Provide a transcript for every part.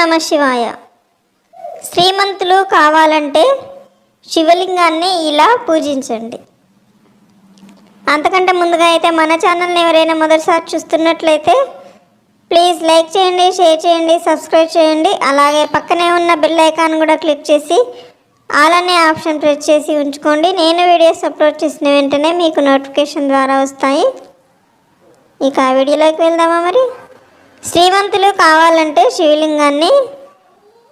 నమ శివాయ. శ్రీమంతులు కావాలంటే శివలింగాన్ని ఇలా పూజించండి. అంతకంటే ముందుగా అయితే మన ఛానల్ని ఎవరైనా మొదటిసారి చూస్తున్నట్లయితే ప్లీజ్ లైక్ చేయండి షేర్ చేయండి సబ్స్క్రైబ్ చేయండి. అలాగే పక్కనే ఉన్న బెల్ ఐకాన్ కూడా క్లిక్ చేసి ఆల్ అనే ఆప్షన్ ప్రెస్ చేసి ఉంచుకోండి. నేను వీడియోస్ అప్లోడ్ చేసిన వెంటనే మీకు నోటిఫికేషన్ ద్వారా వస్తాయి. ఇక ఆ వీడియోలోకి వెళ్దామా మరి? శ్రీమంతులు కావాలంటే శివలింగాన్ని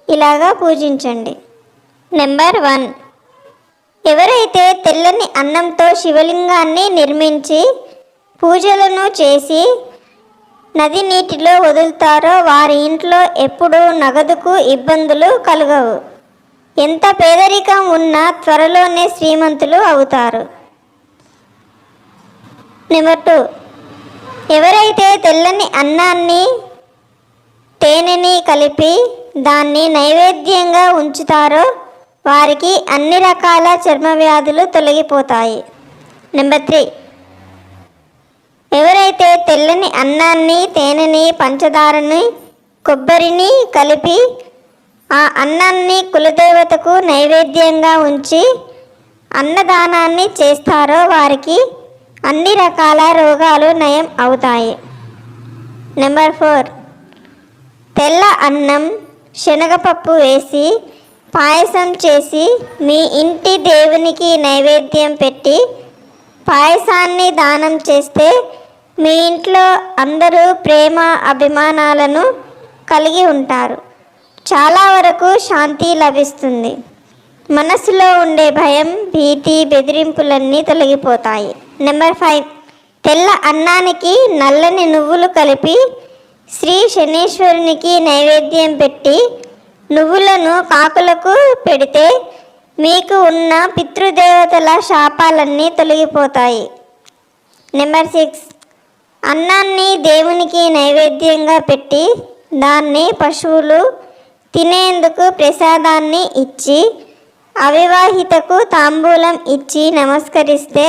ఇలాగా పూజించండి. నెంబర్ వన్ ఎవరైతే తెల్లని అన్నంతో శివలింగాన్ని నిర్మించి పూజలను చేసి నది నీటిలో వదులుతారో వారి ఇంట్లో ఎప్పుడూ నగదుకు ఇబ్బందులు కలగవు. ఎంత పేదరికం ఉన్నా త్వరలోనే శ్రీమంతులు అవుతారు. నెంబర్ టూ ఎవరైతే తెల్లని అన్నాన్ని తేనెని కలిపి దాన్ని నైవేద్యంగా ఉంచుతారో వారికి అన్ని రకాల చర్మ వ్యాధులు తొలగిపోతాయి. Number three. ఎవరైతే తెల్లని అన్నాన్ని తేనెని పంచదారని కొబ్బరిని కలిపి ఆ అన్నాన్ని కులదేవతకు నైవేద్యంగా ఉంచి అన్నదానాన్ని చేస్తారో వారికి అన్ని రకాల రోగాలు నయం అవుతాయి. నెంబర్ ఫోర్ తెల్ల అన్నం శనగపప్పు వేసి పాయసం చేసి మీ ఇంటి దేవునికి నైవేద్యం పెట్టి పాయసాన్ని దానం చేస్తే మీ ఇంట్లో అందరూ ప్రేమ అభిమానాలను కలిగి ఉంటారు. చాలా వరకు శాంతి లభిస్తుంది. మనసులో ఉండే భయం భీతి బెదిరింపులన్నీ తొలగిపోతాయి. నెంబర్ ఫైవ్ తెల్ల అన్నానికి నల్లని నువ్వులు కలిపి శ్రీ శనీశ్వరునికి నైవేద్యం పెట్టి నువ్వులను కాకులకు పెడితే మీకు ఉన్న పితృదేవతల శాపాలన్నీ తొలగిపోతాయి. నెంబర్ సిక్స్ అన్నాన్ని దేవునికి నైవేద్యంగా పెట్టి దాన్ని పశువులు తినేందుకు ప్రసాదాన్ని ఇచ్చి అవివాహితకు తాంబూలం ఇచ్చి నమస్కరిస్తే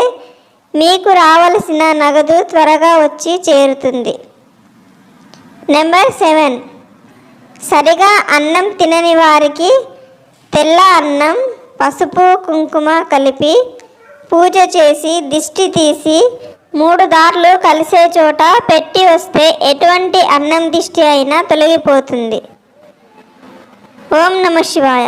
మీకు రావలసిన నగదు త్వరగా వచ్చి చేరుతుంది. Number seven. సరిగా అన్నం తినని వారికి తెల్ల అన్నం పసుపు కుంకుమ కలిపి పూజ చేసి దిష్టి తీసి మూడు దారులు కలిసే చోట పెట్టి వస్తే ఎటువంటి అన్నం దిష్టి అయినా తొలగిపోతుంది. ఓం నమ శివాయ.